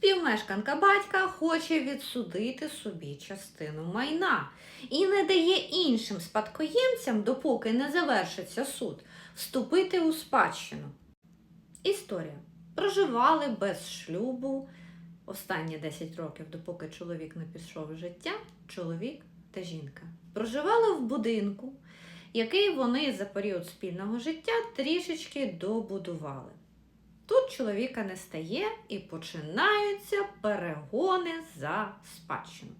Співмешканка батька хоче відсудити собі частину майна і не дає іншим спадкоємцям, допоки не завершиться суд, вступити у спадщину. Історія. Проживали без шлюбу останні 10 років, допоки чоловік не пішов з життя, чоловік та жінка. Проживали в будинку, який вони за період спільного життя трішечки добудували. Тут чоловіка не стає і починаються перегони за спадщину.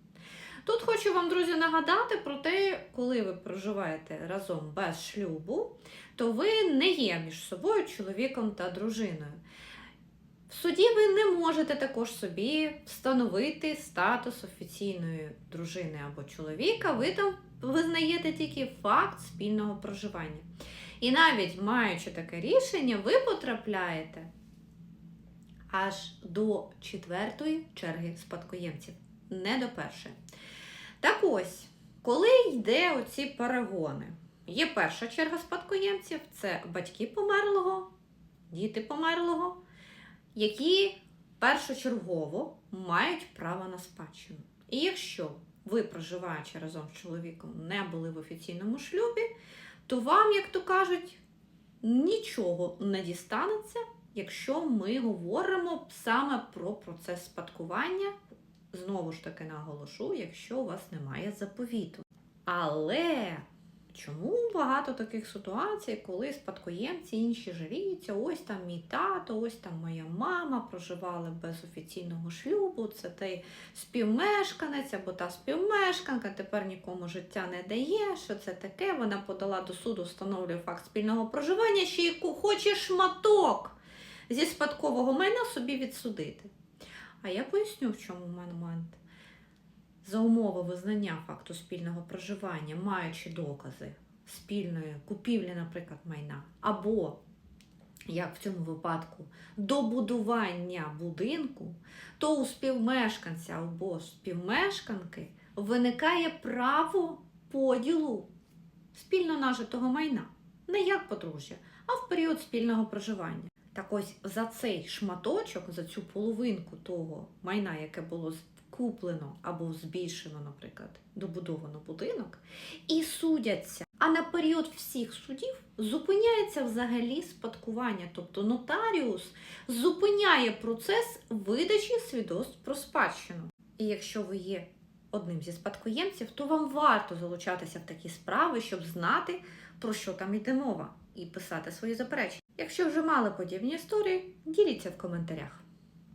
Тут хочу вам, друзі, нагадати про те, коли ви проживаєте разом без шлюбу, то ви не є між собою чоловіком та дружиною. В суді ви не можете також собі встановити статус офіційної дружини або чоловіка, ви там визнаєте тільки факт спільного проживання. І навіть маючи таке рішення, ви потрапляєте аж до четвертої черги спадкоємців, не до першої. Так ось, коли йде оці перегони, є перша черга спадкоємців це батьки померлого, діти померлого, які першочергово мають право на спадщину. І якщо ви, проживаючи разом з чоловіком, не були в офіційному шлюбі, то вам, як то кажуть, нічого не дістанеться, якщо ми говоримо саме про процес спадкування. Знову ж таки наголошу, якщо у вас немає заповіту. Але чому багато таких ситуацій, коли спадкоємці інші жаліються, ось там мій тато, ось там моя мама проживали без офіційного шлюбу, це той співмешканець або та співмешканка тепер нікому життя не дає. Що це таке? Вона подала до суду, встановлює факт спільного проживання, ще й хоче шматок зі спадкового майна собі відсудити. А я поясню, в чому момент. За умови визнання факту спільного проживання, маючи докази спільної купівлі, наприклад, майна, або, як в цьому випадку, добудування будинку, то у співмешканця або співмешканки виникає право поділу спільно нажитого майна. Не як подружжя, а в період спільного проживання. Так ось за цей шматочок, за цю половинку того майна, яке було куплено або збільшено, наприклад, добудовано будинок, і судяться. А на період всіх судів зупиняється взагалі спадкування, тобто нотаріус зупиняє процес видачі свідоцтв про спадщину. І якщо ви є одним зі спадкоємців, то вам варто залучатися в такі справи, щоб знати, про що там йде мова, і писати свої заперечення. Якщо вже мали подібні історії, діліться в коментарях.